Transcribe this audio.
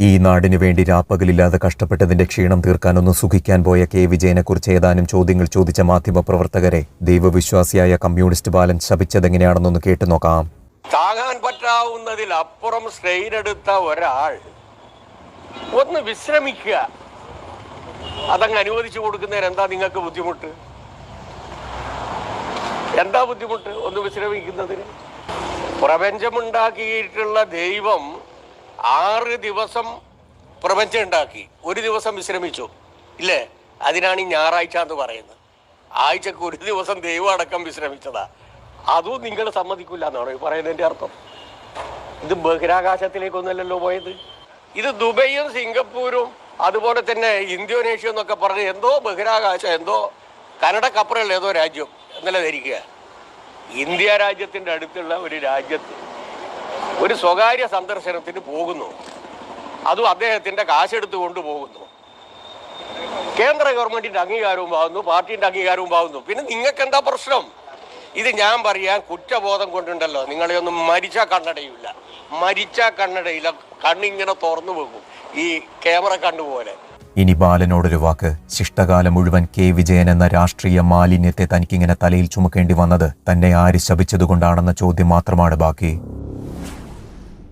ഈ നാടിനു വേണ്ടി രാപ്പകലില്ലാതെ കഷ്ടപ്പെട്ടതിന്റെ ക്ഷീണം തീർക്കാനൊന്നും സുഖിക്കാൻ പോയ കെ. വിജയനെക്കുറിച്ച് ഏതാനും ചോദ്യങ്ങൾ ചോദിച്ച മാധ്യമപ്രവർത്തകരെ ദൈവവിശ്വാസിയായ കമ്മ്യൂണിസ്റ്റ് ബാലൻ ശപിച്ചതെങ്ങനെയാണെന്നൊന്ന് കേട്ടു നോക്കാം. താങ്ങാൻ പറ്റാവുന്നതിൽ അപ്പുറം സ്ട്രെയിൻ എടുത്ത ഒരാൾ ഒന്ന് വിശ്രമിക്കുക. അതങ്ങ് അനുവദിച്ചു കൊടുക്കുന്നതിന് എന്താ നിങ്ങൾക്ക് ബുദ്ധിമുട്ട്? എന്താ ബുദ്ധിമുട്ട് ഒന്ന് വിശ്രമിക്കുന്നതിന്? പ്രപഞ്ചമുണ്ടാക്കിയിട്ടുള്ള ദൈവം ആറ് ദിവസം പ്രപഞ്ചം ഉണ്ടാക്കി. ഒരു ദിവസം വിശ്രമിച്ചു. ഇല്ലേ? അതിനാണ് ഈ ഞായറാഴ്ച എന്ന് പറയുന്നത്. ആഴ്ചക്ക് ഒരു ദിവസം ദൈവം അടക്കം വിശ്രമിച്ചതാ. അതും നിങ്ങൾ സമ്മതിക്കില്ല എന്നാണ് ഈ പറയുന്നതിന്റെ അർത്ഥം. ഇത് ബഹിരാകാശത്തിലേക്കൊന്നല്ലല്ലോ പോയത്? ഇത് ദുബൈയും സിംഗപ്പൂരും അതുപോലെ തന്നെ ഇന്തോനേഷ്യ എന്നൊക്കെ പറഞ്ഞ് എന്തോ ബഹിരാകാശം എന്തോ കനഡക്കപ്പുറമുള്ള ഏതോ രാജ്യം. എന്നല്ല ധരിക്കുക? ഇന്ത്യ രാജ്യത്തിന്റെ അടുത്തുള്ള ഒരു രാജ്യത്ത് ഒരു സ്വകാര്യ സന്ദർശനത്തിന് പോകുന്നു. അതും അദ്ദേഹത്തിന്റെ കാശെടുത്ത് കൊണ്ടുപോകുന്നു കേന്ദ്ര ഗവൺമെന്റിന്റെ അംഗീകാരവും ആവുന്നു പാർട്ടിയുടെ അംഗീകാരവും ആവുന്നു. പിന്നെ നിങ്ങൾക്ക് എന്താ പ്രശ്നം? ഇത് ഞാൻ പറയാൻ കുറ്റബോധം കൊണ്ടുണ്ടല്ലോ. നിങ്ങളെ ഒന്നും മരിച്ച കണ്ണടയില്ല. മരിച്ച കണ്ണടയില്ല. കണ്ണിങ്ങനെ തുറന്നു പോകും ഈ ക്യാമറ കണ്ണുപോലെ ഇനി ബാലനോടൊരു വാക്ക്. ശിഷ്ടകാലം മുഴുവൻ കെ. വിജയൻ എന്ന രാഷ്ട്രീയ മാലിന്യത്തെ തനിക്കിങ്ങനെ തലയിൽ ചുമക്കേണ്ടി വന്നത് തന്നെ ആര് ശപിച്ചതുകൊണ്ടാണെന്ന ചോദ്യം മാത്രമാണ് ബാക്കി.